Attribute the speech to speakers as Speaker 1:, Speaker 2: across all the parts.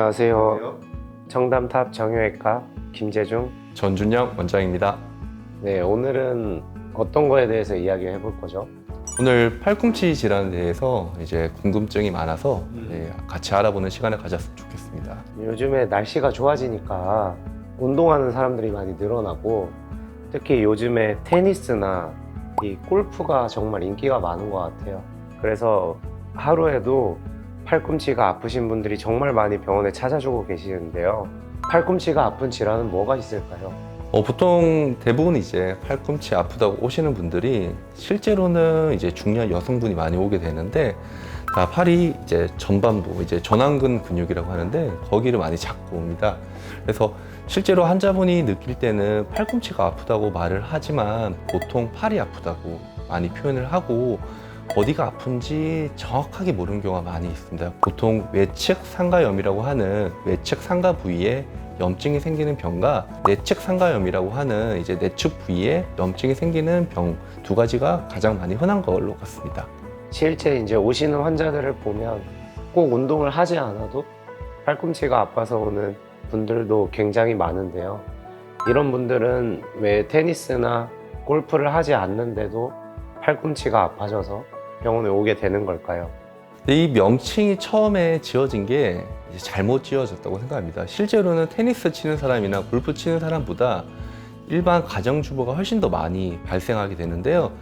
Speaker 1: 안녕하세요. 청담탑 정형외과 김재중.
Speaker 2: 전준영 원장입니다.
Speaker 1: 네, 오늘은 어떤 거에 대해서 이야기를 해볼 거죠?
Speaker 2: 오늘 팔꿈치 질환에 대해서 이제 궁금증이 많아서
Speaker 1: 음.
Speaker 2: 예, 같이 알아보는 시간을 가졌으면 좋겠습니다.
Speaker 1: 요즘에 날씨가 좋아지니까 운동하는 사람들이 많이 늘어나고 특히 요즘에 테니스나 이 골프가 정말 인기가 많은 것 같아요. 그래서 하루에도 팔꿈치가 아프신 분들이 정말 많이 병원에 찾아주고 계시는데요. 팔꿈치가 아픈 질환은 뭐가 있을까요?
Speaker 2: 어, 보통 대부분 이제 팔꿈치 아프다고 오시는 분들이 실제로는 이제 중년 여성분이 많이 오게 되는데 다 팔이 이제 전반부 이제 전완근 근육이라고 하는데 거기를 많이 잡고 옵니다. 그래서 실제로 환자분이 느낄 때는 팔꿈치가 아프다고 말을 하지만 보통 팔이 아프다고 많이 표현을 하고 어디가 아픈지 정확하게 모르는 경우가 많이 있습니다. 보통 외측 상가염이라고 하는 외측 상가 부위에 염증이 생기는 병과 내측 상가염이라고 하는 이제 내측 부위에 염증이 생기는 병 두 가지가 가장 많이 흔한 걸로 같습니다.
Speaker 1: 실제 이제 오시는 환자들을 보면 꼭 운동을 하지 않아도 팔꿈치가 아파서 오는 분들도 굉장히 많은데요. 이런 분들은 왜 테니스나 골프를 하지 않는데도 팔꿈치가 아파져서 병원에 오게 되는 걸까요?
Speaker 2: 이 명칭이 처음에 지어진 게 잘못 지어졌다고 생각합니다. 실제로는 테니스 치는 사람이나 골프 치는 사람보다 일반 가정주부가 훨씬 더 많이 발생하게 되는데요.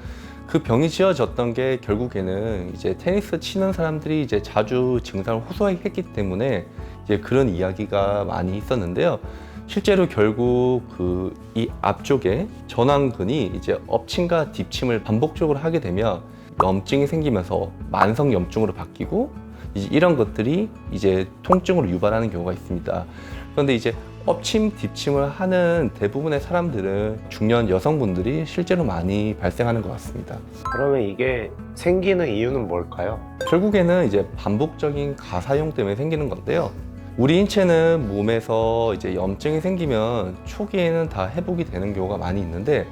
Speaker 2: 그 병이 지어졌던 게 결국에는 이제 테니스 치는 사람들이 이제 자주 증상을 호소했기 때문에 이제 그런 이야기가 많이 있었는데요. 실제로 결국 그 이 앞쪽에 전완근이 이제 엎침과 뒷침을 반복적으로 하게 되면 염증이 생기면서 만성 염증으로 바뀌고 이제 이런 것들이 이제 통증으로 유발하는 경우가 있습니다. 그런데 이제 엎침, 뒷침을 하는 대부분의 사람들은 중년 여성분들이 실제로 많이 발생하는 것 같습니다.
Speaker 1: 그러면 이게 생기는 이유는 뭘까요?
Speaker 2: 결국에는 이제 반복적인 가사용 때문에 생기는 건데요. 우리 인체는 몸에서 이제 염증이 생기면 초기에는 다 회복이 되는 경우가 많이 있는데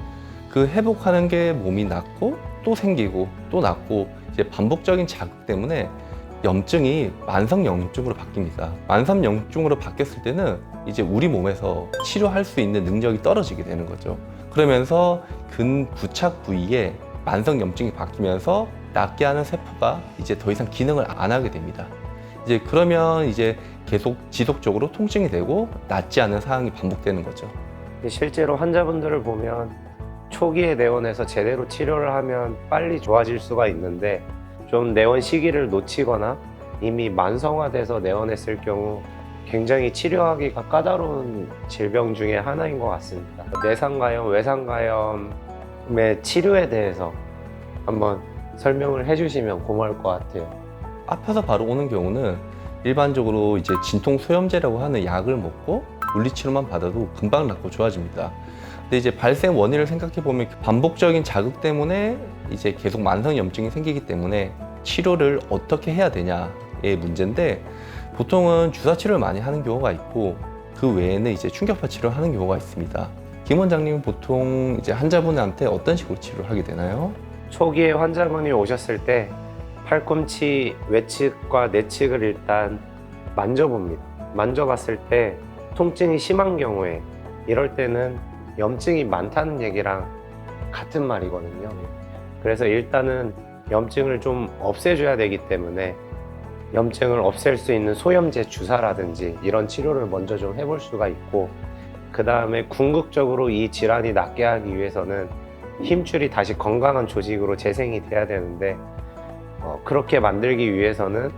Speaker 2: 그 회복하는 게 몸이 낫고 또 생기고 또 낫고 이제 반복적인 자극 때문에 염증이 만성 염증으로 바뀝니다. 만성 염증으로 바뀌었을 때는 이제 우리 몸에서 치료할 수 있는 능력이 떨어지게 되는 거죠. 그러면서 근 부착 부위에 만성 염증이 바뀌면서 낫게 하는 세포가 이제 더 이상 기능을 안 하게 됩니다. 이제 그러면 이제 계속 지속적으로 통증이 되고 낫지 않은 상황이 반복되는 거죠.
Speaker 1: 실제로 환자분들을 보면 초기에 내원해서 제대로 치료를 하면 빨리 좋아질 수가 있는데 좀 내원 시기를 놓치거나 이미 만성화돼서 내원했을 경우 굉장히 치료하기가 까다로운 질병 중에 하나인 것 같습니다. 내상가염, 외상가염의 치료에 대해서 한번 설명을 해주시면 고마울 것 같아요.
Speaker 2: 아파서 바로 오는 경우는 일반적으로 이제 진통 소염제라고 하는 약을 먹고 물리치료만 받아도 금방 낫고 좋아집니다. 근데 이제 발생 원인을 생각해 보면 반복적인 자극 때문에 이제 계속 만성 염증이 생기기 때문에 치료를 어떻게 해야 되냐의 문제인데 보통은 주사 치료를 많이 하는 경우가 있고 그 외에는 이제 충격파 치료를 하는 경우가 있습니다. 김 원장님은 보통 이제 환자분한테 어떤 식으로 치료를 하게 되나요?
Speaker 1: 초기에 환자분이 오셨을 때 팔꿈치 외측과 내측을 일단 만져봅니다. 만져봤을 때 통증이 심한 경우에 이럴 때는 염증이 많다는 얘기랑 같은 말이거든요. 그래서 일단은 염증을 좀 없애줘야 되기 때문에 염증을 없앨 수 있는 소염제 주사라든지 이런 치료를 먼저 좀 해볼 수가 있고 그 다음에 궁극적으로 이 질환이 낫게 하기 위해서는 힘줄이 다시 건강한 조직으로 재생이 돼야 되는데 어, 그렇게 만들기 위해서는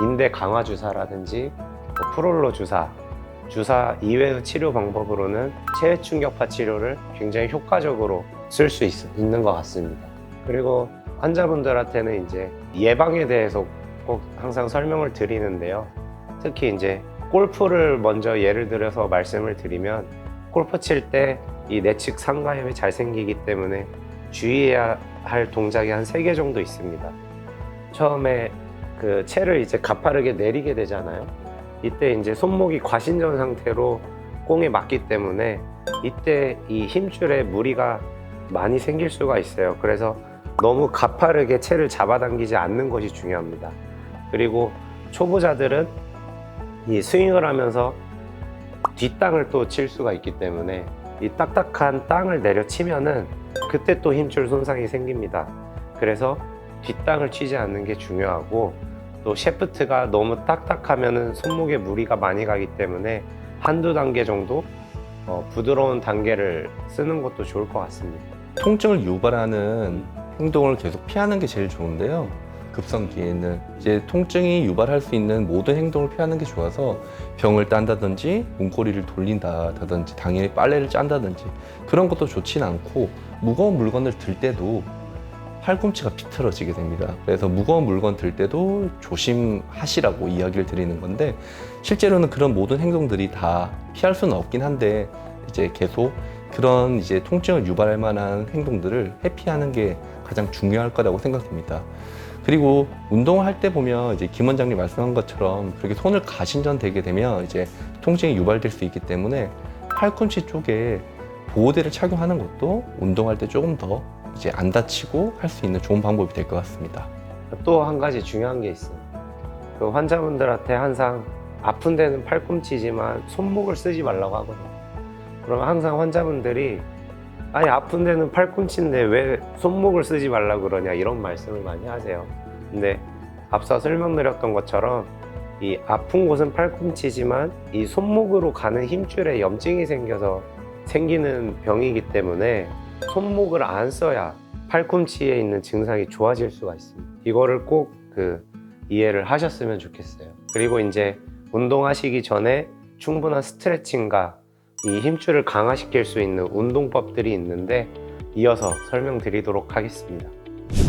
Speaker 1: 인대 강화 주사라든지 뭐 프롤로 주사, 주사 이외의 치료 방법으로는 체외 충격파 치료를 굉장히 효과적으로 쓸 수 있는 것 같습니다. 그리고 환자분들한테는 이제 예방에 대해서 꼭 항상 설명을 드리는데요. 특히 이제 골프를 먼저 예를 들어서 말씀을 드리면 골프 칠 때 이 내측 상가염이 잘 생기기 때문에 주의해야 할 동작이 한 세 개 정도 있습니다. 처음에 그 채를 이제 가파르게 내리게 되잖아요. 이때 이제 손목이 과신전 상태로 공에 맞기 때문에 이때 이 힘줄에 무리가 많이 생길 수가 있어요. 그래서 너무 가파르게 채를 잡아당기지 않는 것이 중요합니다. 그리고 초보자들은 이 스윙을 하면서 뒷땅을 또 칠 수가 있기 때문에 이 딱딱한 땅을 내려치면은 그때 또 힘줄 손상이 생깁니다. 그래서 뒷땅을 치지 않는 게 중요하고 또 셰프트가 너무 딱딱하면은 손목에 무리가 많이 가기 때문에 한두 단계 정도 어, 부드러운 단계를 쓰는 것도 좋을 것 같습니다.
Speaker 2: 통증을 유발하는 행동을 계속 피하는 게 제일 좋은데요. 급성기에는 이제 통증이 유발할 수 있는 모든 행동을 피하는 게 좋아서 병을 딴다든지 문고리를 돌린다든지 당연히 빨래를 짠다든지 그런 것도 좋진 않고 무거운 물건을 들 때도 팔꿈치가 비틀어지게 됩니다. 그래서 무거운 물건 들 때도 조심하시라고 이야기를 드리는 건데 실제로는 그런 모든 행동들이 다 피할 수는 없긴 한데 이제 계속 그런 이제 통증을 유발할 만한 행동들을 회피하는 게 가장 중요할 거라고 생각됩니다. 그리고 운동을 할 때 보면 이제 김 원장님 말씀한 것처럼 그렇게 손을 가신전되게 되면 이제 통증이 유발될 수 있기 때문에 팔꿈치 쪽에 보호대를 착용하는 것도 운동할 때 조금 더 이제 안 다치고 할 수 있는 좋은 방법이 될 것 같습니다.
Speaker 1: 또 한 가지 중요한 게 있어요. 그 환자분들한테 항상 아픈 데는 팔꿈치지만 손목을 쓰지 말라고 하거든요. 그러면 항상 환자분들이 아니 아픈 데는 팔꿈치인데 왜 손목을 쓰지 말라 그러냐 이런 말씀을 많이 하세요. 근데 앞서 설명드렸던 것처럼 이 아픈 곳은 팔꿈치지만 이 손목으로 가는 힘줄에 염증이 생겨서 생기는 병이기 때문에 손목을 안 써야 팔꿈치에 있는 증상이 좋아질 수가 있습니다. 이거를 꼭 그 이해를 하셨으면 좋겠어요. 그리고 이제 운동하시기 전에 충분한 스트레칭과 이 힘줄을 강화시킬 수 있는 운동법들이 있는데 이어서 설명드리도록 하겠습니다.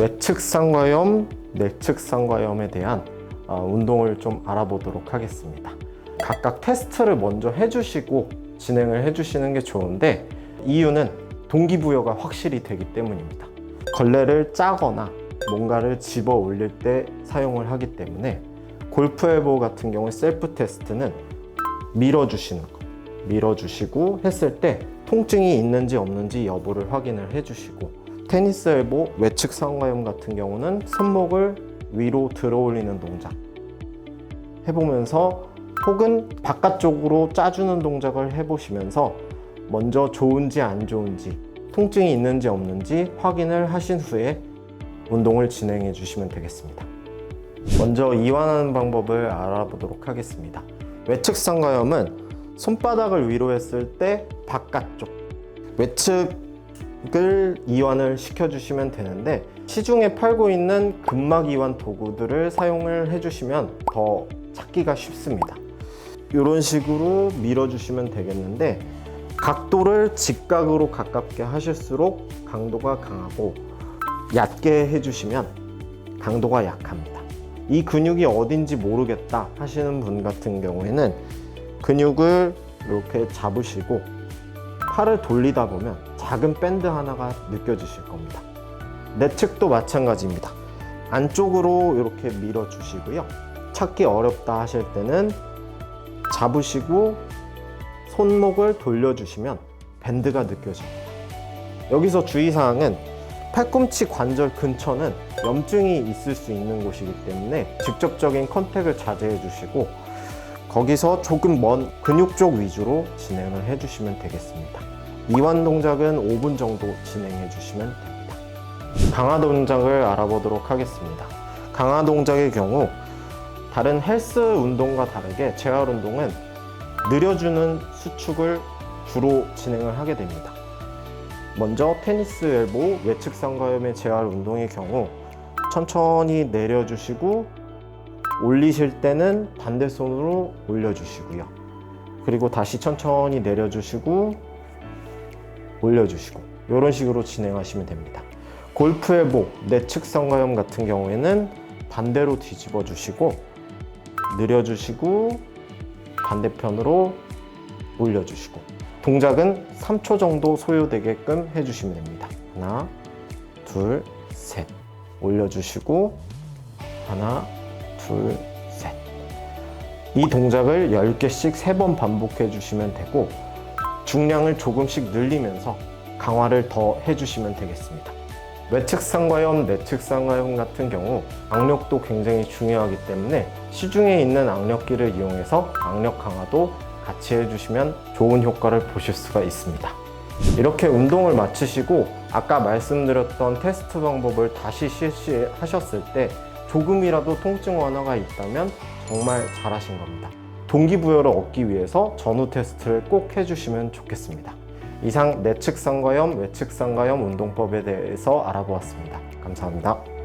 Speaker 3: 외측 상과염, 내측 상과염에 대한 어, 운동을 좀 알아보도록 하겠습니다. 각각 테스트를 먼저 해주시고 진행을 해주시는 게 좋은데 이유는 동기부여가 확실히 되기 때문입니다. 걸레를 짜거나 뭔가를 집어 올릴 때 사용을 하기 때문에 골프 엘보 같은 경우 셀프 테스트는 밀어주시는 거 밀어주시고 했을 때 통증이 있는지 없는지 여부를 확인을 해주시고 테니스 엘보 외측 상과염 같은 경우는 손목을 위로 들어 올리는 동작 해보면서 혹은 바깥쪽으로 짜주는 동작을 해보시면서 먼저 좋은지 안 좋은지 통증이 있는지 없는지 확인을 하신 후에 운동을 진행해 주시면 되겠습니다. 먼저 이완하는 방법을 알아보도록 하겠습니다. 외측 상 가염은 손바닥을 위로 했을 때 바깥쪽 외측을 이완을 시켜주시면 되는데 시중에 팔고 있는 근막 이완 도구들을 사용을 해주시면 더 찾기가 쉽습니다. 이런 식으로 밀어주시면 되겠는데 각도를 직각으로 가깝게 하실수록 강도가 강하고 얕게 해주시면 강도가 약합니다. 이 근육이 어딘지 모르겠다 하시는 분 같은 경우에는 근육을 이렇게 잡으시고 팔을 돌리다 보면 작은 밴드 하나가 느껴지실 겁니다. 내측도 마찬가지입니다. 안쪽으로 이렇게 밀어 주시고요. 찾기 어렵다 하실 때는 잡으시고 손목을 돌려주시면 밴드가 느껴집니다. 여기서 주의사항은 팔꿈치 관절 근처는 염증이 있을 수 있는 곳이기 때문에 직접적인 컨택을 자제해 주시고 거기서 조금 먼 근육 쪽 위주로 진행을 해 주시면 되겠습니다. 이완 동작은 5분 정도 진행해 주시면 됩니다. 강화 동작을 알아보도록 하겠습니다. 강화 동작의 경우 다른 헬스 운동과 다르게 재활 운동은 느려주는 수축을 주로 진행을 하게 됩니다. 먼저 테니스 엘보 외측 상가염의 재활 운동의 경우 천천히 내려주시고 올리실 때는 반대손으로 올려주시고요. 그리고 다시 천천히 내려주시고 올려주시고 이런 식으로 진행하시면 됩니다. 골프 엘보 내측 상가염 같은 경우에는 반대로 뒤집어 주시고 느려주시고 반대편으로 올려주시고 동작은 3초 정도 소요되게끔 해주시면 됩니다. 하나, 둘, 셋 올려주시고 하나, 둘, 셋. 이 동작을 10개씩 3번 반복해 주시면 되고 중량을 조금씩 늘리면서 강화를 더 해주시면 되겠습니다. 외측상과염, 내측상과염 같은 경우 악력도 굉장히 중요하기 때문에 시중에 있는 악력기를 이용해서 악력 강화도 같이 해주시면 좋은 효과를 보실 수가 있습니다. 이렇게 운동을 마치시고 아까 말씀드렸던 테스트 방법을 다시 실시하셨을 때 조금이라도 통증 완화가 있다면 정말 잘하신 겁니다. 동기부여를 얻기 위해서 전후 테스트를 꼭 해주시면 좋겠습니다. 이상 내측상과염, 외측상과염 운동법에 대해서 알아보았습니다. 감사합니다.